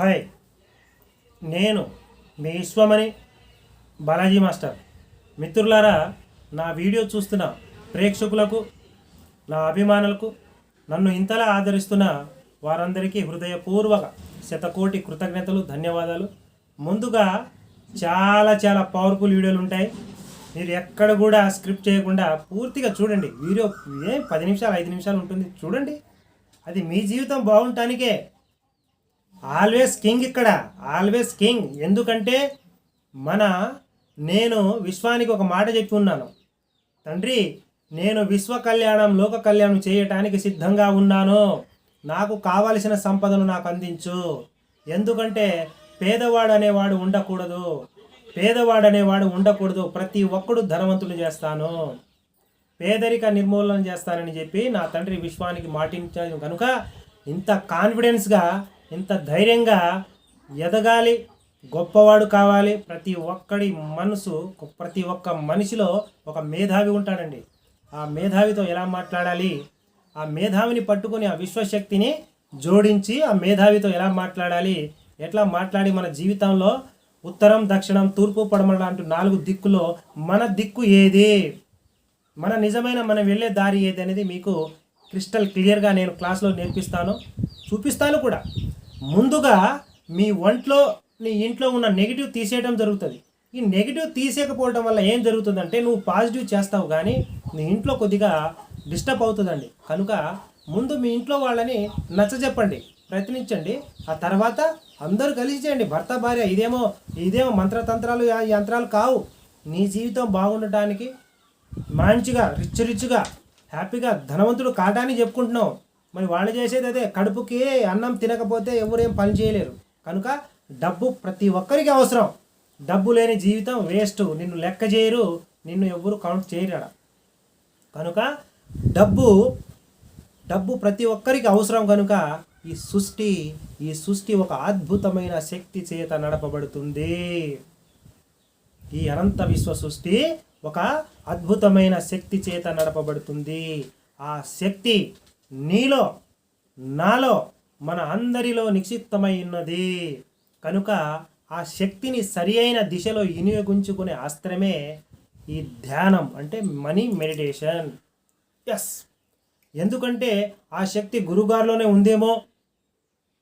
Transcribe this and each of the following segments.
Hi. నేను మీ Vishwamani Balaji master. మిత్రులారా నా వీడియో చూస్తున్న ప్రేక్షకులకు నా అభిమానులకు నన్ను ఇంతలా ఆదరిస్తున్న వారందరికీ హృదయపూర్వక శతకోటి కృతజ్ఞతలు ధన్యవాదాలు. ముందుగా చాలా చాలా పవర్ఫుల్ వీడియోలు ఉంటాయి. మీరు ఎక్కడ కూడా స్క్రిప్ట్ చేయకుండా పూర్తిగా చూడండి. వీడియో ఏ పది నిమిషాలు ఐదు నిమిషాలు ఉంటుంది? చూడండి. అది మీ జీవితం బాగుంటానికే ఆల్వేస్ కింగ్ ఇక్కడ ఆల్వేస్ కింగ్. ఎందుకంటే మన నేను విశ్వానికి ఒక మాట చెప్పి ఉన్నాను. తండ్రి నేను విశ్వ కళ్యాణం లోక కళ్యాణం చేయటానికి సిద్ధంగా ఉన్నాను. నాకు కావలసిన సంపదను నాకు అందించు. ఎందుకంటే పేదవాడు అనేవాడు ఉండకూడదు. పేదవాడు అనేవాడు ఉండకూడదు. ప్రతి ఒక్కడు ధనవంతులు చేస్తాను. పేదరిక నిర్మూలన చేస్తానని చెప్పి నా తండ్రి విశ్వానికి మాటించాను. కనుక ఇంత కాన్ఫిడెన్స్గా ఇంత ధైర్యంగా ఎదగాలి గొప్పవాడు కావాలి. ప్రతి ఒక్కడి మనసు ప్రతి ఒక్క మనిషిలో ఒక మేధావి ఉంటాడండి. ఆ మేధావితో ఎలా మాట్లాడాలి? ఆ మేధావిని పట్టుకుని ఆ విశ్వశక్తిని జోడించి ఆ మేధావితో ఎలా మాట్లాడాలి? ఎట్లా మాట్లాడి మన జీవితంలో ఉత్తరం దక్షిణం తూర్పు పడమర లాంటి నాలుగు దిక్కులో మన దిక్కు ఏది? మన నిజమైన మనం వెళ్ళే దారి ఏది అనేది మీకు క్రిస్టల్ క్లియర్గా నేను క్లాస్లో నేర్పిస్తాను. చూపిస్తాను కూడా. ముందుగా మీ ఒంట్లో నీ ఇంట్లో ఉన్న నెగిటివ్ తీసేయడం జరుగుతుంది. ఈ నెగిటివ్ తీసేయకపోవడం వల్ల ఏం జరుగుతుందంటే నువ్వు పాజిటివ్ చేస్తావు కానీ నీ ఇంట్లో కొద్దిగా డిస్టర్బ్ అవుతుందండి. కనుక ముందు మీ ఇంట్లో వాళ్ళని నచ్చజెప్పండి ప్రయత్నించండి. ఆ తర్వాత అందరూ కలిసి చేయండి. భర్త భార్య ఇదేమో ఇదేమో మంత్రతంత్రాలు యంత్రాలు కావు. నీ జీవితం బాగుండటానికి మంచిగా రిచ్ రిచ్గా హ్యాపీగా ధనవంతుడు కాటాన్ని చెప్పుకుంటున్నావు. మరి వాళ్ళు చేసేది అదే కడుపుకి అన్నం తినకపోతే ఎవరేం పని చేయలేరు. కనుక డబ్బు ప్రతి ఒక్కరికి అవసరం. డబ్బు లేని జీవితం వేస్ట్. నిన్ను లెక్క చేయరు. నిన్ను ఎవరు కౌంట్ చేయరు కనుక డబ్బు డబ్బు ప్రతి ఒక్కరికి అవసరం కనుక ఈ సృష్టి ఈ సృష్టి ఒక అద్భుతమైన శక్తి చేత నడపబడుతుంది. ఈ అనంత విశ్వ సృష్టి ఒక అద్భుతమైన శక్తి చేత నడపబడుతుంది. ఆ శక్తి నీలో నాలో మన అందరిలో నిక్షిప్తమై ఉన్నది. కనుక ఆ శక్తిని సరి అయిన దిశలో వినియోగించుకునే అస్త్రమే ఈ ధ్యానం అంటే మనీ మెడిటేషన్. ఎస్ ఎందుకంటే ఆ శక్తి గురుగారిలోనే ఉందేమో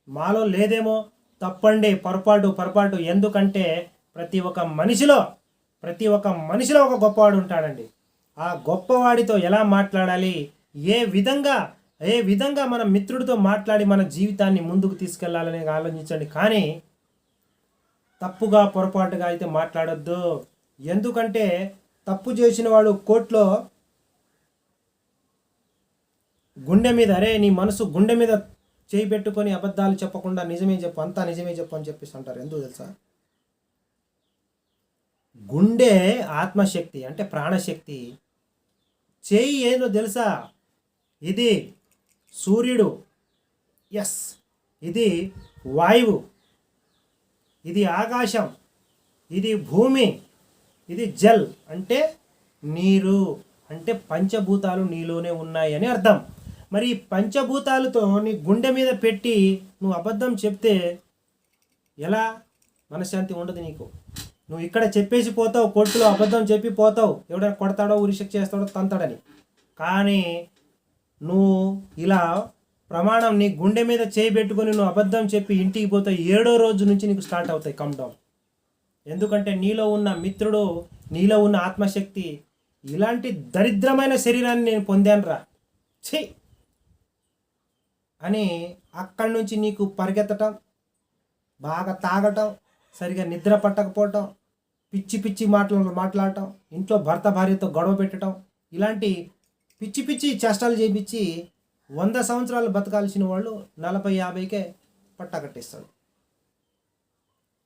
మాలో లేదేమో తప్పండి పొరపాటు పొరపాటు. ఎందుకంటే ప్రతి ఒక్క మనిషిలో ప్రతి ఒక్క మనిషిలో ఒక గొప్పవాడు ఉంటాడండి. ఆ గొప్పవాడితో ఎలా మాట్లాడాలి? ఏ విధంగా ఏ విధంగా మన మిత్రుడితో మాట్లాడి మన జీవితాన్ని ముందుకు తీసుకెళ్ళాలని ఆలోచించండి. కానీ తప్పుగా పొరపాటుగా అయితే మాట్లాడొద్దు. ఎందుకంటే తప్పు చేసిన వాడు కోర్టులో గుండె మీద అరే నీ మనసు గుండె మీద చేయి పెట్టుకొని అబద్ధాలు చెప్పకుండా నిజమే చెప్పు అంతా నిజమే చెప్పు అని చెప్పేసి అంటారు. ఎందుకు తెలుసా? గుండె ఆత్మశక్తి అంటే ప్రాణశక్తి. చేయి ఏదో తెలుసా? ఇది సూర్యుడు. ఎస్ ఇది వాయువు. ఇది ఆకాశం. ఇది భూమి. ఇది జల్. అంటే నీరు. అంటే పంచభూతాలు నీలోనే ఉన్నాయి అని అర్థం. మరి ఈ పంచభూతాలతో నీ గుండె మీద పెట్టి నువ్వు అబద్ధం చెప్తే ఎలా? మనశ్శాంతి ఉండదు నీకు. నువ్వు ఇక్కడ చెప్పేసి పోతావు కోర్టులో అబద్ధం చెప్పి పోతావు. ఎవడైనా కొడతాడో ఉరిశిక్ష చేస్తాడో తంతాడని. కానీ నువ్వు ఇలా ప్రమాణం నీ గుండె మీద చేయి పెట్టుకొని నువ్వు అబద్ధం చెప్పి ఇంటికి పోతే ఏడో రోజు నుంచి నీకు స్టార్ట్ అవుతాయి కమ్ డౌన్ ఎందుకంటే నీలో ఉన్న మిత్రుడు నీలో ఉన్న ఆత్మశక్తి ఇలాంటి దరిద్రమైన శరీరాన్ని నేను పొందాను రా ఛీ! అని అక్కడి నుంచి నీకు పరిగెత్తటం బాగా తాగటం సరిగా నిద్ర పట్టకపోవటం పిచ్చి పిచ్చి మాటలు మాట్లాడటం ఇంట్లో భర్త భార్యతో గొడవ పెట్టడం ఇలాంటి పిచ్చి పిచ్చి చేష్టాలు చేయించి వంద సంవత్సరాలు బతకాల్సిన వాళ్ళు నలభై యాభైకే పట్టా కట్టిస్తాడు.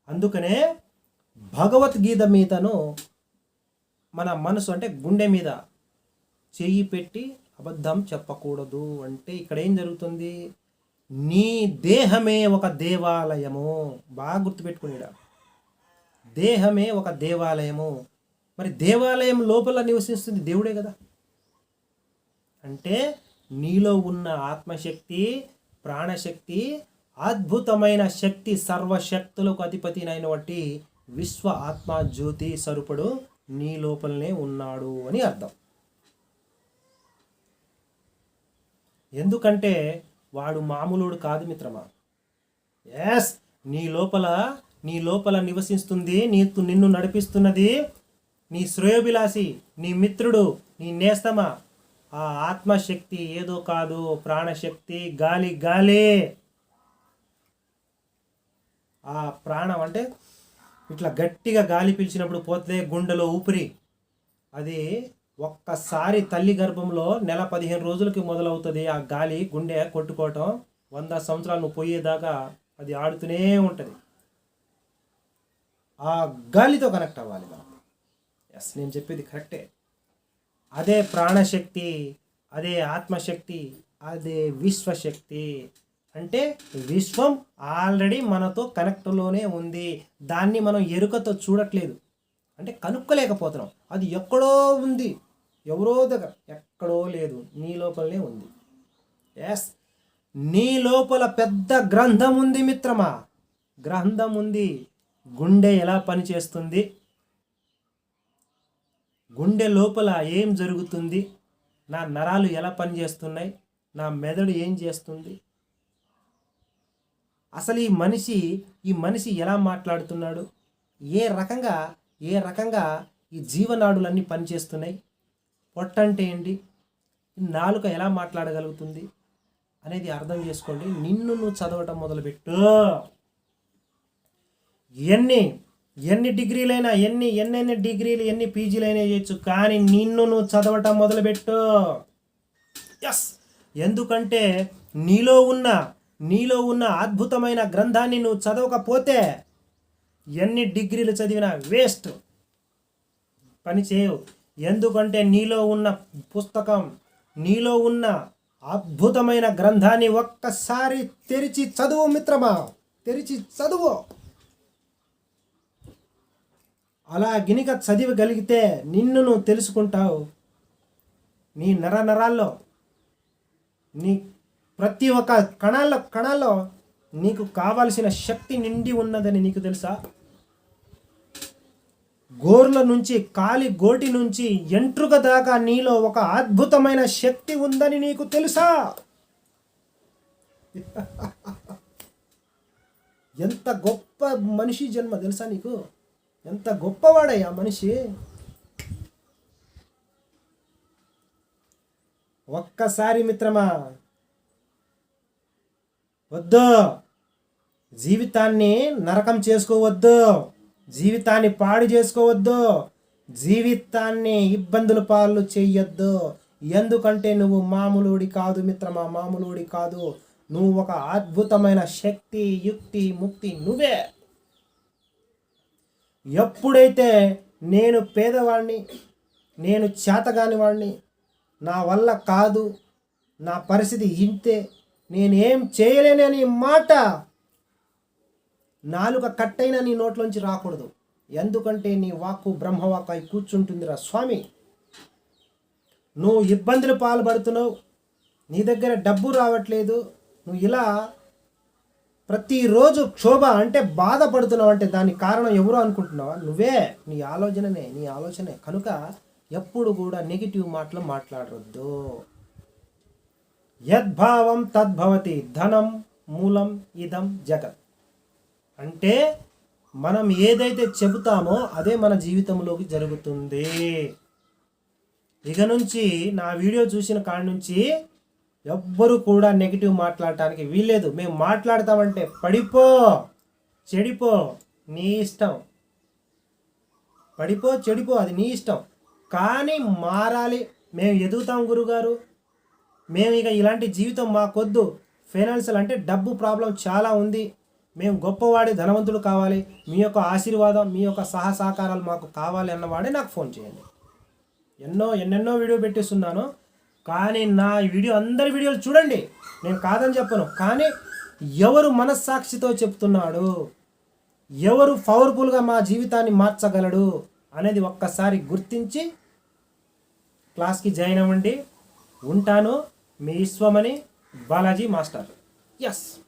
అందుకనే భగవద్గీత మీదను మన మనసు అంటే గుండె మీద చెయ్యి పెట్టి అబద్ధం చెప్పకూడదు అంటే ఇక్కడ ఏం జరుగుతుంది? నీ దేహమే ఒక దేవాలయము. బాగా గుర్తుపెట్టుకునేడా దేహమే ఒక దేవాలయము. మరి దేవాలయం లోపల నివసిస్తుంది దేవుడే కదా. అంటే నీలో ఉన్న ఆత్మశక్తి ప్రాణశక్తి అద్భుతమైన శక్తి సర్వశక్తులకు అధిపతినైనటువంటి విశ్వ ఆత్మ జ్యోతి సరుపడు నీ లోపలనే ఉన్నాడు అని అర్థం. ఎందుకంటే వాడు మామూలుడు కాదు మిత్రమా? ఎస్ నీ లోపల నీ లోపల నివసిస్తుంది నీ నిన్ను నడిపిస్తున్నది నీ శ్రేయోభిలాసి నీ మిత్రుడు నీ నేస్తమా? ఆ ఆత్మశక్తి ఏదో కాదు ప్రాణశక్తి గాలి గాలి. ఆ ప్రాణం అంటే ఇట్లా గట్టిగా గాలి పీల్చినప్పుడు పోతే గుండెలో ఊపిరి. అది ఒక్కసారి తల్లి గర్భంలో నెల పదిహేను రోజులకి మొదలవుతుంది ఆ గాలి గుండె కొట్టుకోవటం. వంద సంవత్సరాలు నువ్వు పోయేదాకా అది ఆడుతూనే ఉంటుంది. ఆ గాలితో కనెక్ట్ అవ్వాలి మనం. ఎస్ నేను చెప్పేది కరెక్టే. అదే ప్రాణశక్తి అదే ఆత్మశక్తి అదే విశ్వశక్తి. అంటే విశ్వం ఆల్రెడీ మనతో కనెక్ట్లోనే ఉంది. దాన్ని మనం ఎరుకతో చూడట్లేదు. అంటే కనుక్కోలేకపోతున్నాం. అది ఎక్కడో ఉంది. ఎవరో దగ్గర. ఎక్కడో లేదు. నీ లోపలనే ఉంది. ఎస్ నీ లోపల పెద్ద గ్రంథం ఉంది మిత్రమా? గ్రంథం ఉంది. గుండె ఎలా పనిచేస్తుంది? గుండె లోపల ఏం జరుగుతుంది? నా నరాలు ఎలా పనిచేస్తున్నాయి? నా మెదడు ఏం చేస్తుంది? అసలు ఈ మనిషి ఈ మనిషి ఎలా మాట్లాడుతున్నాడు? ఏ రకంగా ఏ రకంగా ఈ జీవనాడులన్నీ పనిచేస్తున్నాయి? పొట్ట అంటే ఏంటి నాలుక ఎలా మాట్లాడగలుగుతుంది? అనేది అర్థం చేసుకోండి. నిన్ను నువ్వు చదవటం మొదలుపెట్టు. ఇవన్నీ ఎన్ని డిగ్రీలైనా ఎన్ని ఎన్నెన్ని డిగ్రీలు ఎన్ని పీజీలైనా చేయొచ్చు కానీ నిన్ను నువ్వు చదవటం మొదలుపెట్టు. ఎస్ ఎందుకంటే నీలో ఉన్న నీలో ఉన్న అద్భుతమైన గ్రంథాన్ని నువ్వు చదవకపోతే ఎన్ని డిగ్రీలు చదివినా వేస్ట్. పని చేయవు. ఎందుకంటే నీలో ఉన్న పుస్తకం నీలో ఉన్న అద్భుతమైన గ్రంథాన్ని ఒక్కసారి తెరిచి చదువు మిత్రమా? తెరిచి చదువు. అలా గినిక చదివగలిగితే నిన్ను నువ్వు తెలుసుకుంటావు. నీ నర నరాల్లో నీ ప్రతి ఒక్క కణాల్లో కణాల్లో నీకు కావలసిన శక్తి నిండి ఉన్నదని నీకు తెలుసా? గోర్ల నుంచి కాలి గోటి నుంచి ఎంట్రుక దాకా నీలో ఒక అద్భుతమైన శక్తి ఉందని నీకు తెలుసా? ఎంత గొప్ప మనిషి జన్మ తెలుసా నీకు? ఎంత గొప్పవాడయ్యా మనిషి? ఒక్కసారి మిత్రమా వద్దు. జీవితాన్ని నరకం చేసుకోవద్దు. జీవితాన్ని పాడు చేసుకోవద్దు. జీవితాన్ని ఇబ్బందుల పాలు చేయొద్దు. ఎందుకంటే నువ్వు మామూలుడి కాదు మిత్రమా మామూలుడి కాదు. నువ్వు ఒక అద్భుతమైన శక్తి యుక్తి ముక్తి నువ్వే. ఎప్పుడైతే నేను పేదవాడిని నేను చేతగాని వాడిని నా వల్ల కాదు నా పరిస్థితి ఇంతే నేనేం చేయలేని అని మాట నాలుక కట్టైన నీ నోట్లోంచి రాకూడదు. ఎందుకంటే నీ వాక్కు బ్రహ్మవాక్ అయి కూర్చుంటుందిరా స్వామి. నువ్వు ఇబ్బందులు పాల్పడుతున్నావు నీ దగ్గర డబ్బు రావట్లేదు నువ్వు ఇలా ప్రతిరోజు క్షోభ అంటే బాధపడుతున్నావు అంటే దానికి కారణం ఎవరు అనుకుంటున్నావా? నువ్వే నీ ఆలోచననే నీ ఆలోచనే. కనుక ఎప్పుడు కూడా నెగిటివ్ మాటలు మాట్లాడవద్దు యద్భావం తద్భవతి ధనం మూలం ఇదం జగత్. అంటే మనం ఏదైతే చెబుతామో అదే మన జీవితంలోకి జరుగుతుంది. ఇక నుంచి నా వీడియో చూసిన కాడి నుంచి ఎవ్వరు కూడా నెగిటివ్ మాట్లాడటానికి వీల్లేదు. మేము మాట్లాడతామంటే పడిపో చెడిపో నీ ఇష్టం. పడిపో చెడిపో అది నీ ఇష్టం. కానీ మారాలి. మేము ఎదుగుతాం గురుగారు. మేము ఇక ఇలాంటి జీవితం మాకొద్దు. ఫైనాన్షియల్ అంటే డబ్బు ప్రాబ్లం చాలా ఉంది. మేము గొప్పవాడి ధనవంతుడు కావాలి. మీ యొక్క ఆశీర్వాదం మీ యొక్క సహసహకారాలు మాకు కావాలి అన్నవాడే నాకు ఫోన్ చేయండి. ఎన్నో ఎన్నెన్నో వీడియో పెట్టిస్తున్నాను. కానీ నా వీడియో అందరి వీడియోలు చూడండి. నేను కాదని చెప్పను. కానీ ఎవరు మనస్సాక్షితో చెప్తున్నాడు? ఎవరు పవర్ఫుల్గా మా జీవితాన్ని మార్చగలడు? అనేది ఒక్కసారి గుర్తించి క్లాస్కి జాయిన్ అవ్వండి. ఉంటాను. మీ విశ్వమని బాలాజీ మాస్టర్. ఎస్